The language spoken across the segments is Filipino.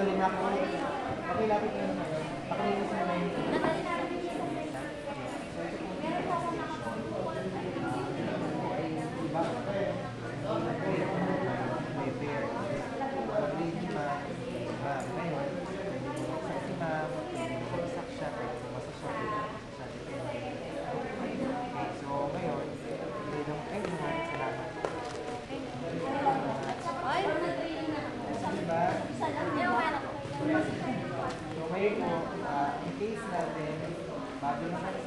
galing ako. Okay, lapit na yun. Pakalinis na yun. Thank you.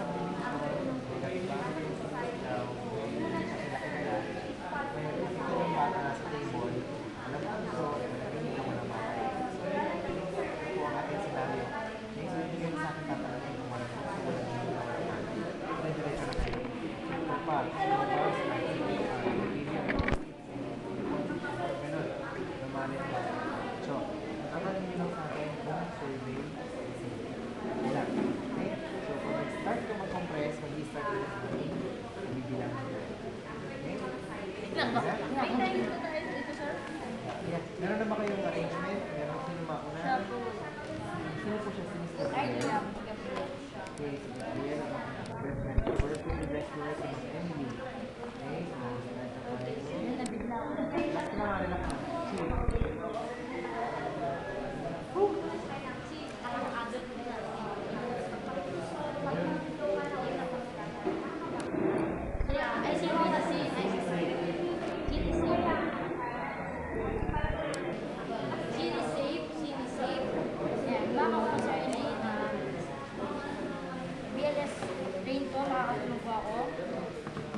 makakatulog ba ako?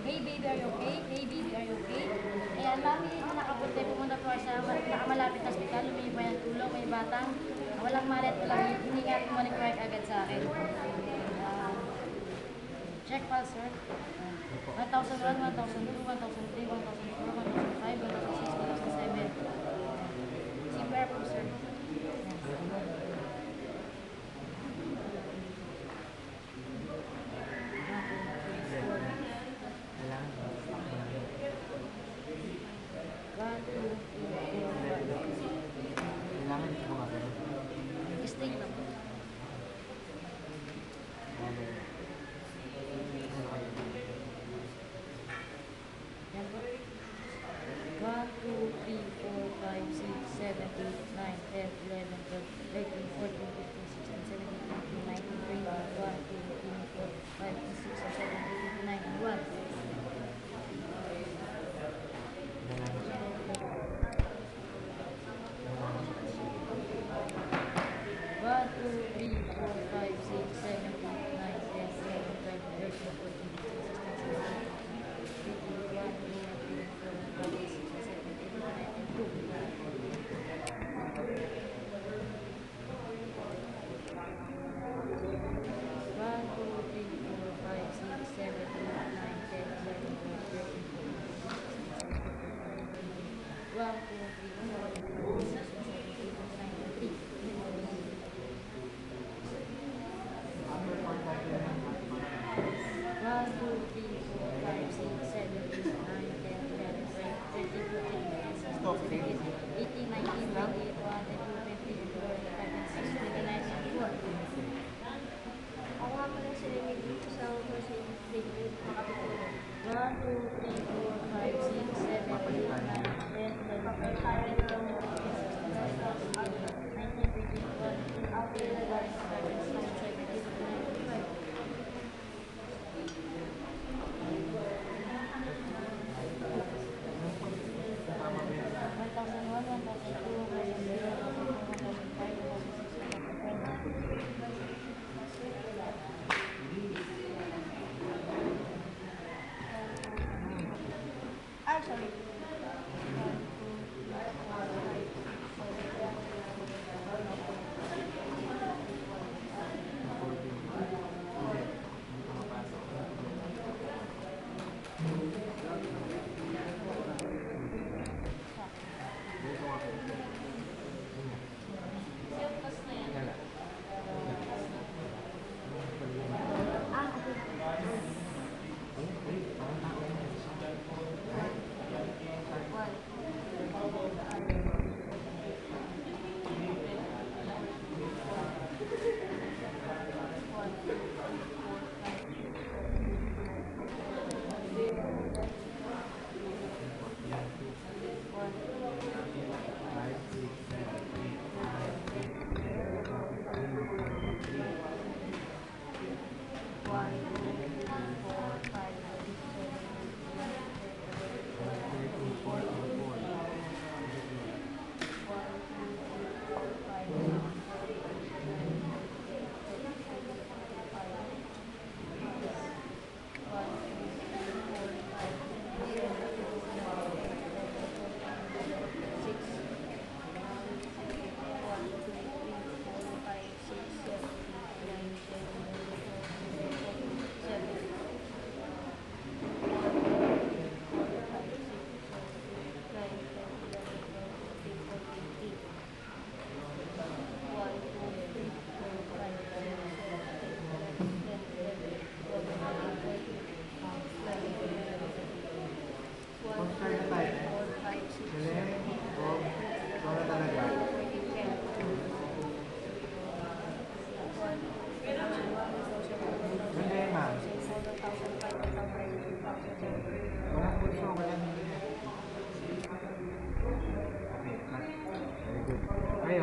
Hey baby, are you okay? Hey baby, are you okay? Ayan, mami, nakapunta po muna po siya. Nakamalapit na hospital, lumipa yung tulong, may batang. Walang malet, walang hindi nga bumalik right agad sa akin. Uh, check pulse, sir. 1,001, 1,002, 1,003, 1,004, 1,005.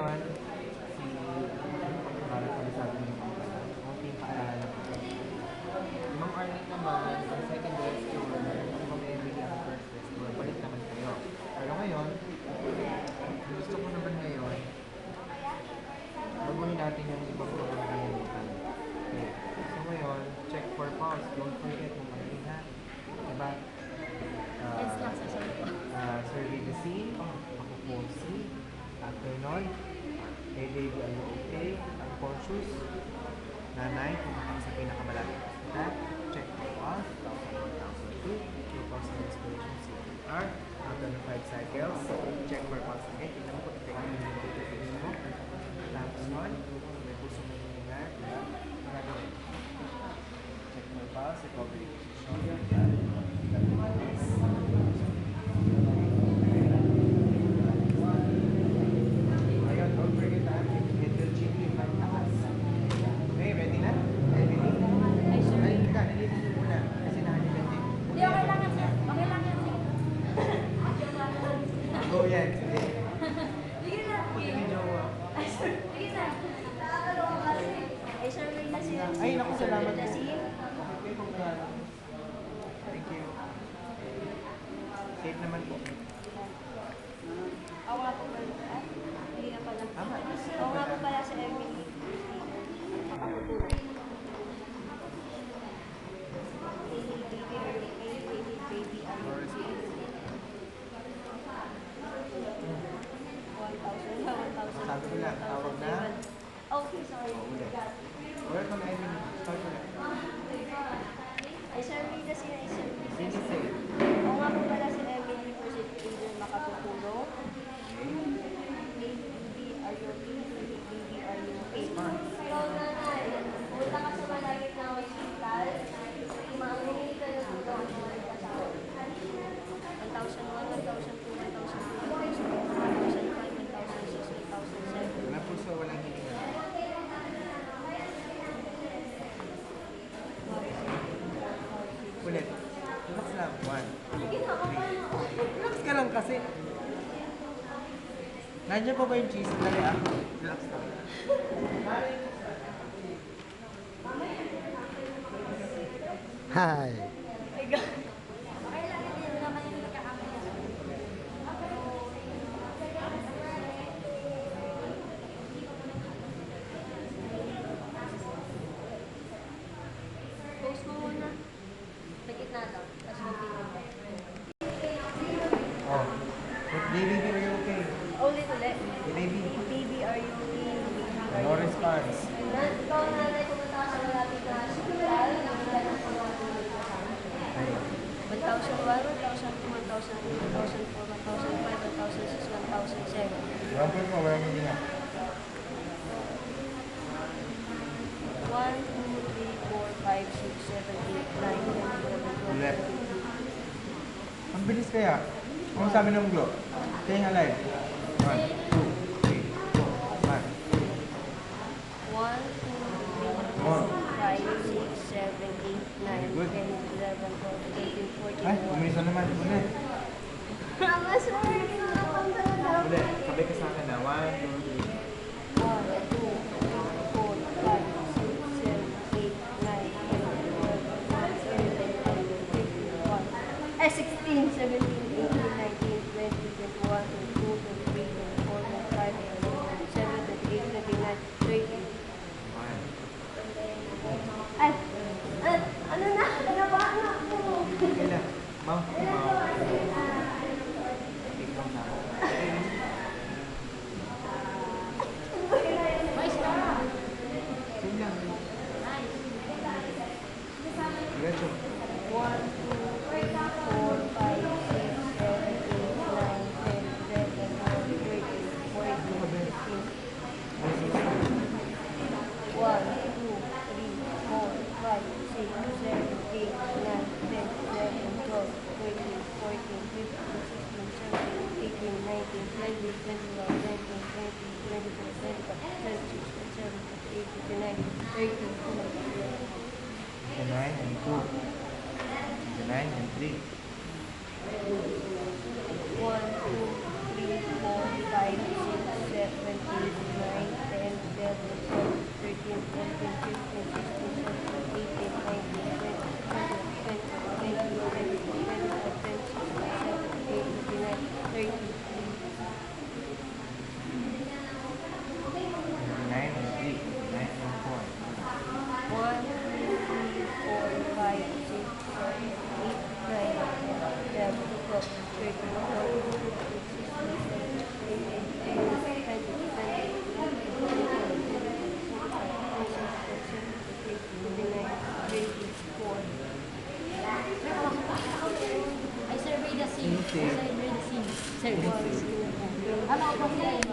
ngayon, si para sa sabi ng mga konting paalala ko. Ma'am Arlene naman, ang second best tour, kung magbibigyan ang first best tour, balik naman kayo. Pero ngayon, gusto ko naman ngayon, baguhin natin yung ibang mga kalimutan. Okay. So ngayon, check for pause. Don't forget kung ano ha. Diba? Uh, uh, survey the scene. Oh, ako po si. After nun, Hey baby, are you okay? I'm conscious. Nanay, pumunta ka sa pinakamalapit na hospital. Check mo off. 1,002. 2,000 respiration CPR. Out on 5 cycles. Check for pulse again. Tignan mo kung ito yung mo. Tapos nun, seat number four Kasi... Nandiyan pa ba yung cheese? Dali ah. Relax na. Hi! Post mo muna. Sa gitna daw. 5, 6, 7, 8, 9, 10, 11, 12, Ang bilis kaya. Ano sabi ng glow? Staying alive. 1, 2, 3, 4, 5, 6. 1, 2, 3, 5, 6, 7, 8, 9, 10, 11, 12, 13, 14, Ay, umilis na naman. Ulit. Mama, sorry. Ulit. Sabay ka sa akin na. 1, 2, services. Hello,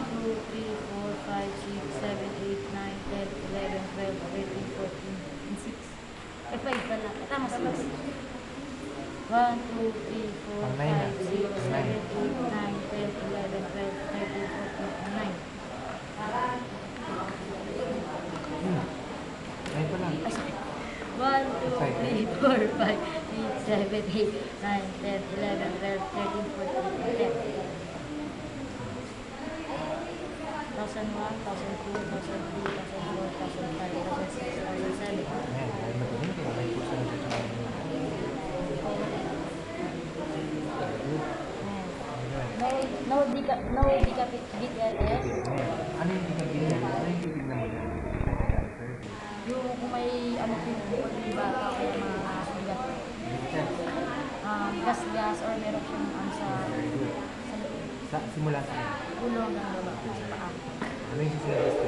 2, 3, 4, 5, 6, 7, 8, 9, 10, 11, 12, 13, 14, and 6. Eh, 5 pala. Tama, 6. 1, 2, 3, 4, 5, 6, 7, 8, 9, 10, 11, 12, 13, 14, and 9. Ay pa lang. Ay, sorry. 1, 2, 3, 4, 5, 6, 7, 8, 9, 10, 11, 12, 13, 14, and 10. 1001, 1002, 1003, 1004, 1005, 1006, 1007. Ayan, dahil magaling kayo. May kurso na siya sa mga. No, di ka, no, di ka, BTLS. Ano yung ibig niya? Ano yung ibig naman niya? Yung kung may ano po yung bata kaya mga sugat. Um, gas-gas or meron siyang ano sa, sa simula sa ano? ulo hanggang baba. Ano yung sinabi ko?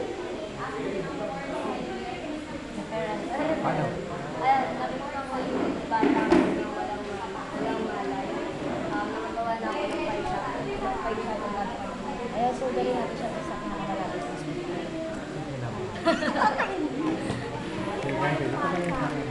Paano? Ayan, sabi ko yung bata ko na walang walang malay. Na ako ng paisa. Paisa ng lahat. Ayan, so dali na malapit sa school. Okay lang. Okay